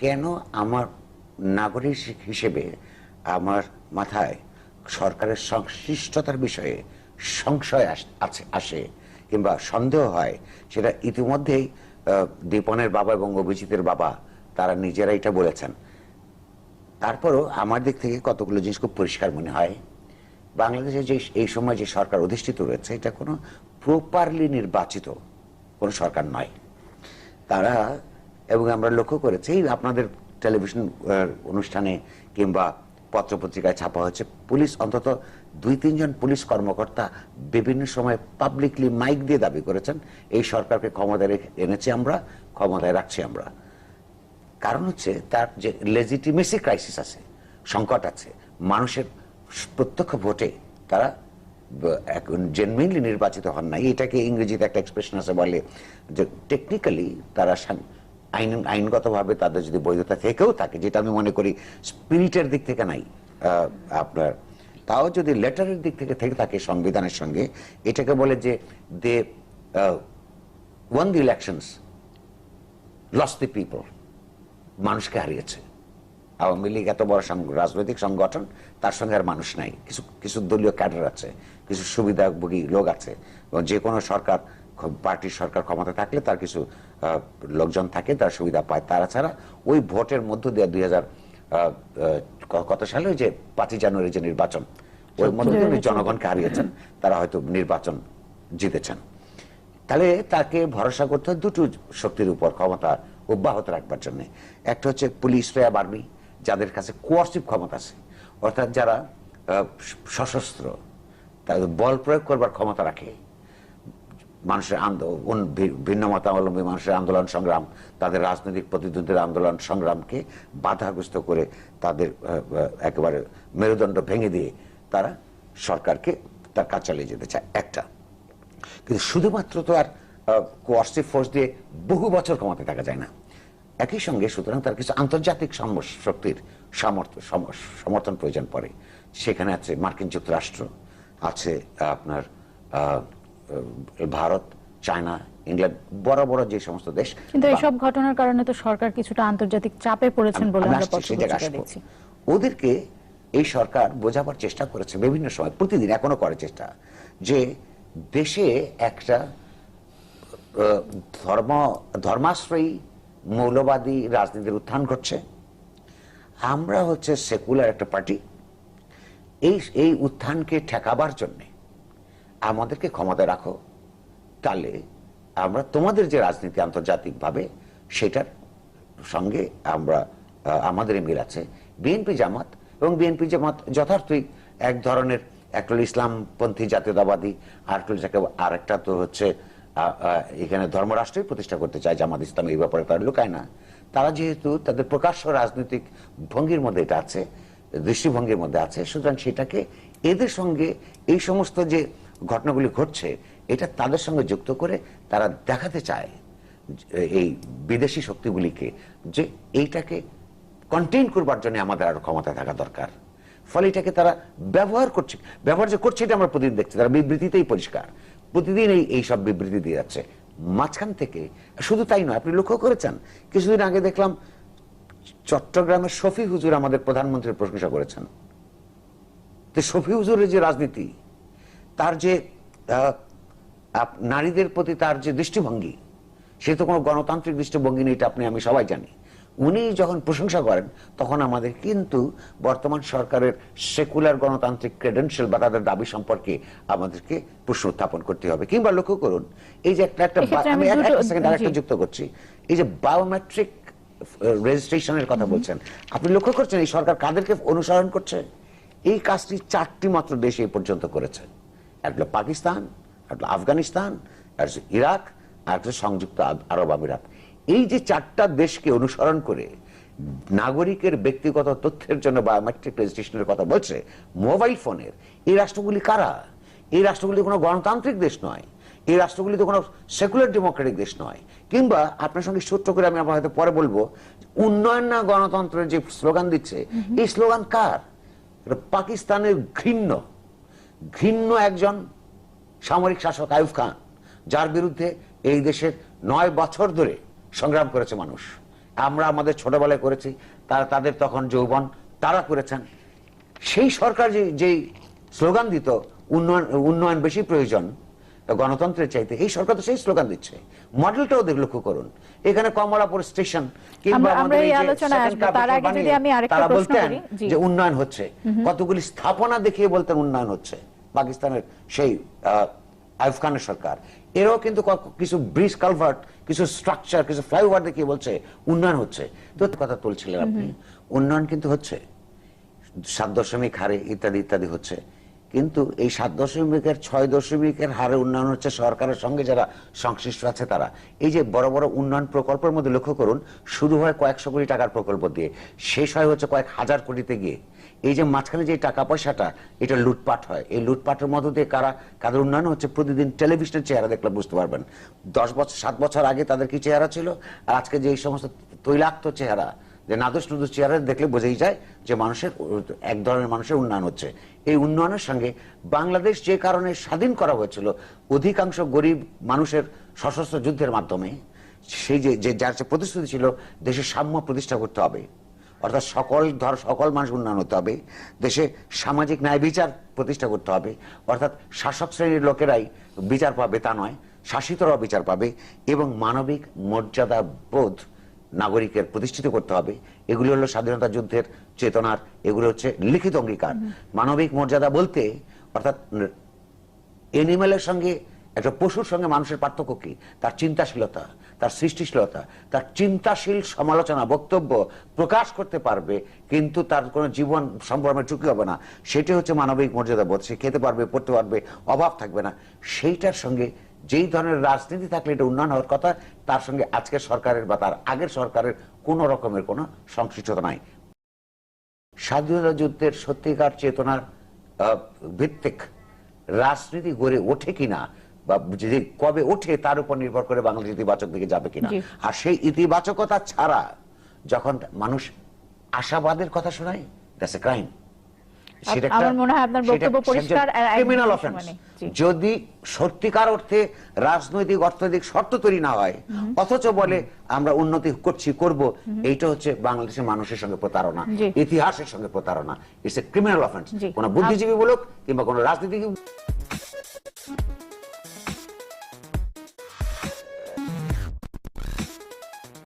কেন আমার নাগরিক হিসেবে আমার মাথায় সরকারের সংশ্লিষ্টতার বিষয়ে সংশয় আছে, আসে কিংবা সন্দেহ হয়, সেটা ইতিমধ্যেই দীপনের বাবা এবং অভিজিতের বাবা, তারা নিজেরা এটা বলেছেন। তারপরও আমার দিক থেকে কতগুলো জিনিস খুব পরিষ্কার মনে হয়। বাংলাদেশে যে এই সময় যে সরকার অধিষ্ঠিত রয়েছে, এটা কোনো প্রপারলি নির্বাচিত কোনো সরকার নয়। তারা আমরা লক্ষ্য করেছি, আপনাদের টেলিভিশন অনুষ্ঠানে কিংবা পত্রপত্রিকায় ছাপা হচ্ছে পুলিশ অন্তত দুই, তিনজন পুলিশ কর্মকর্তা বিভিন্ন সময় পাবলিকলি মাইক দিয়ে দাবি করেছেন, এই সরকারকে ক্ষমতায় এনেছি আমরা, ক্ষমতায় রাখছি আমরা। কারণ হচ্ছে, তার যে লেজিটিমেসি ক্রাইসিস আছে, সংকট আছে, মানুষের প্রত্যক্ষ ভোটে তারা জেনুইনলি নির্বাচিত হন নাই। এটাকে ইংরেজিতে একটা এক্সপ্রেশন আছে বলে যে টেকনিক্যালি তারা আইন, আইনগতভাবে তাদের যদি বৈধতা থেকেও থাকে, যেটা আমি মনে করি স্পিরিটের দিক থেকে নাই আপনার, তাও যদি লেটারের দিক থেকে থেকে থাকে সংবিধানের সঙ্গে, এটাকে বলে যে they won the elections lost the people মানুষকে হারিয়েছে। আওয়ামী লীগ এত বড় রাজনৈতিক সংগঠন, তার সঙ্গে আর মানুষ নাই। কিছু কিছু দলীয় ক্যাডার আছে, কিছু সুবিধাভোগী লোক আছে, এবং যে কোনো সরকার পার্টির সরকার ক্ষমতা থাকলে তার কিছু লোকজন থাকে তার সুবিধা পায়। তারা ছাড়া ওই ভোটের মধ্য দিয়ে দুই হাজার কত সালে ওই যে পাঁচই জানুয়ারি যে নির্বাচন ওই মধ্য দিয়ে উনি জনগণকে হারিয়েছেন তারা হয়তো নির্বাচন জিতেছেন। তাহলে তাকে ভরসা করতে হয় দুটো শক্তির উপর ক্ষমতা অব্যাহত রাখবার জন্য। একটা হচ্ছে পুলিশ র্যাব আর্মি যাদের কাছে কোয়ার্সিভ ক্ষমতা আছে। অর্থাৎ যারা সশস্ত্র তাদের বল প্রয়োগ করবার ক্ষমতা রাখে। মানুষের আন্দোলন ভিন্ন মতাবলম্বী মানুষের আন্দোলন সংগ্রাম, তাদের রাজনৈতিক প্রতিদ্বন্দ্বীর আন্দোলন সংগ্রামকে বাধাগ্রস্ত করে তাদের একেবারে মেরুদণ্ড ভেঙে দিয়ে তারা সরকারকে তার কাজ চালিয়ে যেতে চায়, একটা। কিন্তু শুধুমাত্র তো আর কোয়ার্সিভ ফোর্স দিয়ে বহু বছর ক্ষমতা থাকা যায় না। একই সঙ্গে সুতরাং তার কিছু আন্তর্জাতিক শক্তির সামর্থ্য, সম- সমর্থন প্রয়োজন পড়ে। সেখানে আছে মার্কিন যুক্তরাষ্ট্র, আছে আপনার ভারত চায়না ইংল্যান্ড বড় বড় যে সমস্ত দেশ কিন্তু এইসব ঘটনার কারণে তো সরকার কিছুটা আন্তর্জাতিক চাপে পড়েছেন বলে আমরা। দেখছি। ওদেরকে এই সরকার বোঝাবার চেষ্টা করেছে বিভিন্ন সময় প্রতিদিন এখনও করে চেষ্টা যে দেশে একটা ধর্ম ধর্মাশ্রয়ী মৌলবাদী রাজনীতির উত্থান ঘটছে। আমরা হচ্ছে সেকুলার একটা পার্টি। এই এই উত্থানকে ঠেকাবার জন্যে আমাদেরকে ক্ষমতায় রাখো। তাহলে আমরা তোমাদের যে রাজনীতি আন্তর্জাতিকভাবে, সেটার সঙ্গে আমরা আমাদের মিল আছে। বিএনপি জামাত এবং বিএনপি জামাত যথার্থই এক ধরনের একটা ইসলামপন্থী জাতীয়তাবাদী আর যাকে আর একটা তো হচ্ছে এখানে ধর্মরাষ্ট্রই প্রতিষ্ঠা করতে চায় জামাত ইসলাম, এই ব্যাপারে তারা লুকায় না। তারা যেহেতু তাদের প্রকাশ্য রাজনৈতিক ভঙ্গির মধ্যে এটা আছে, দৃষ্টিভঙ্গির মধ্যে আছে, সুতরাং সেটাকে এদের সঙ্গে এই সমস্ত যে ঘটনাগুলি ঘটছে, এটা তাদের সঙ্গে যুক্ত করে তারা দেখাতে চায় এই বিদেশি শক্তিগুলিকে যে এইটাকে কন্টেইন করবার জন্য আমাদের আরও ক্ষমতা থাকা দরকার। ফলে এটাকে তারা ব্যবহার করছে। ব্যবহার যে করছে এটা আমরা প্রতিদিন দেখছি, তারা বিবৃতিতেই পরিষ্কার। প্রতিদিন এই এই সব বিবৃতি দিয়ে যাচ্ছে। মাঝখান থেকে, শুধু তাই নয়, আপনি লক্ষ্য করেছেন? কিছুদিন আগে দেখলাম চট্টগ্রামের শফি হুজুর আমাদের প্রধানমন্ত্রীর প্রশংসা করেছেন। তো শফি হুজুরের যে রাজনীতি তার যে নারীদের প্রতি তার যে দৃষ্টিভঙ্গি সে তো কোনো গণতান্ত্রিক দৃষ্টিভঙ্গি নেই এটা আপনি আমি সবাই জানি। উনি যখন প্রশংসা করেন তখন আমাদের কিন্তু বর্তমান সরকারের সেকুলার গণতান্ত্রিক ক্রেডেন্সিয়াল বা তাদের দাবি সম্পর্কে আমাদেরকে প্রশ্ন উত্থাপন করতে হবে। কিংবা লক্ষ্য করুন এই যে একটা একটা আমি একটা সেকেন্ড আরেকটা। যুক্ত করছি। এই যে বায়োমেট্রিক রেজিস্ট্রেশনের কথা বলছেন আপনি লক্ষ্য করছেন এই সরকার কাদেরকে অনুসরণ করছে? এই কাজটি চারটি মাত্র দেশ এই পর্যন্ত করেছে। একটা পাকিস্তান একটা আফগানিস্তান একটা ইরাক আর একটা সংযুক্ত আরব আমিরাত। এই যে চারটা দেশকে অনুসরণ করে নাগরিকের ব্যক্তিগত তথ্যের জন্য বায়োমেট্রিক রেজিস্ট্রেশনের কথা বলছে মোবাইল ফোনের এই রাষ্ট্রগুলি কারা? এই রাষ্ট্রগুলি কোনো গণতান্ত্রিক দেশ নয়। এই রাষ্ট্রগুলি তো কোনো সেকুলার ডেমোক্রেটিক দেশ নয়। কিংবা আপনার সঙ্গে ছোট্ট করে আমি হয়তো পরে বলব উন্নয়ন না গণতন্ত্রের যে স্লোগান দিচ্ছে এই স্লোগান কার? পাকিস্তানের ঘৃণ্য। ঘৃণ্য একজন সামরিক শাসক আয়ুব খান, যার বিরুদ্ধে এই দেশের নয় বছর ধরে সংগ্রাম করেছে মানুষ। আমরা আমাদের ছোটবেলায় করেছি, তারা তাদের তখন যৌবন তারা করেছেন। সেই সরকার যে, যেই স্লোগান দিত, উন্নয়ন উন্নয়ন বেশি প্রয়োজন গণতন্ত্রের চাইতে এই সরকার তো সেই স্লোগান দিচ্ছে। মডেলটাও দেখ লক্ষ্য করুন। এখানে কমলাপুর স্টেশন কিংবা। তার বলতেন যে উন্নয়ন হচ্ছে। কতগুলি স্থাপনা দেখিয়ে বলতেন উন্নয়ন হচ্ছে। পাকিস্তানের সেই আইফ খানের সরকার। এরাও কিন্তু কিছু ব্রিজ কালভার্ট কিছু স্ট্রাকচার কিছু ফ্লাইওভার দেখিয়ে বলছে উন্নয়ন হচ্ছে। তো কথা তুলছিলেন আপনি উন্নয়ন কিন্তু হচ্ছে। সাত দশমিক হারে ইত্যাদি ইত্যাদি হচ্ছে। কিন্তু এই সাত দশমিকের, ছয় দশমিকের হারে উন্নয়ন হচ্ছে সরকারের সঙ্গে যারা সংশ্লিষ্ট আছে তারা। এই যে বড় বড় উন্নয়ন প্রকল্পের মধ্যে লক্ষ্য করুন শুরু হয় কয়েকশো কোটি টাকার প্রকল্প দিয়ে, শেষ হয় হচ্ছে কয়েক হাজার কোটিতে গিয়ে। এই যে মাঝখানে যে টাকা পয়সাটা, এটা লুটপাট হয়। এই লুটপাটের মধ্য দিয়ে কারা, কাদের উন্নয়ন হচ্ছে প্রতিদিন টেলিভিশনের চেহারা দেখলে বুঝতে পারবেন। দশ বছর, সাত বছর আগে তাদের কি চেহারা ছিল? আর আজকে যে এই সমস্ত তৈলাক্ত চেহারা যে নাদুস নুদুস চেহারা দেখলে বোঝাই যায় যে মানুষের এক ধরনের মানুষের উন্নয়ন হচ্ছে। এই উন্নয়নের সঙ্গে বাংলাদেশ যে কারণে স্বাধীন করা হয়েছিল, অধিকাংশ গরিব মানুষের সশস্ত্র যুদ্ধের মাধ্যমে, সেই যে যার যে প্রতিশ্রুতি ছিল দেশের সাম্য প্রতিষ্ঠা করতে হবে। অর্থাৎ সকল ধর, সকল মানুষ উন্নয়ন হতে হবে। দেশে সামাজিক ন্যায় বিচার প্রতিষ্ঠা করতে হবে। অর্থাৎ শাসক শ্রেণির লোকেরাই বিচার পাবে তা নয়, শাসিতরাও বিচার পাবে এবং মানবিক মর্যাদা বোধ নাগরিকের প্রতিষ্ঠিত করতে হবে। এগুলি হলো স্বাধীনতা যুদ্ধের চেতনার এগুলো হচ্ছে লিখিত অঙ্গীকার। মানবিক মর্যাদা বলতে অর্থাৎ এনিমেলের সঙ্গে একটা পশুর সঙ্গে মানুষের পার্থক্য কি? তার চিন্তাশীলতা তার সৃষ্টিশীলতা তার চিন্তাশীল সমালোচনা বক্তব্য প্রকাশ করতে পারবে কিন্তু তার কোনো জীবন সম্ভ্রমের ঝুঁকি হবে না। সেটি হচ্ছে মানবিক মর্যাদা বোধ সে খেতে পারবে পড়তে পারবে অভাব থাকবে না। সেইটার সঙ্গে যেই ধরনের রাজনীতি থাকলে এটা উন্নয়ন হওয়ার কথা তার সঙ্গে আজকের সরকারের বা তার আগের সরকারের কোনো রকমের কোনো সংশ্লিষ্টতা নাই। স্বাধীনতা যুদ্ধের সত্যিকার চেতনার ভিত্তিক রাজনীতি গড়ে ওঠে কিনা বা যদি কবে ওঠে তার উপর নির্ভর করে বাংলাদেশ ইতিবাচক দিকে যাবে কিনা। আর সেই ইতিবাচকতা ছাড়া যখন মানুষ আশাবাদের কথা শোনায় দ্যাটস এ ক্রাইম আমার মনে হয় আপনার বক্তব্য পরিষ্কার ক্রিমিনাল অফেন্স যদি সত্যিকার অর্থে রাজনৈতিক অর্থনৈতিক শর্ত তৈরি না হয় অথচ বলে আমরা উন্নতি করছি করব এইটা হচ্ছে বাংলাদেশের মানুষের সঙ্গে প্রতারণা ইতিহাসের সঙ্গে প্রতারণা। ইটস এ ক্রিমিনাল অফেন্স কোনো বুদ্ধিজীবী বলুক কিংবা কোন রাজনীতিক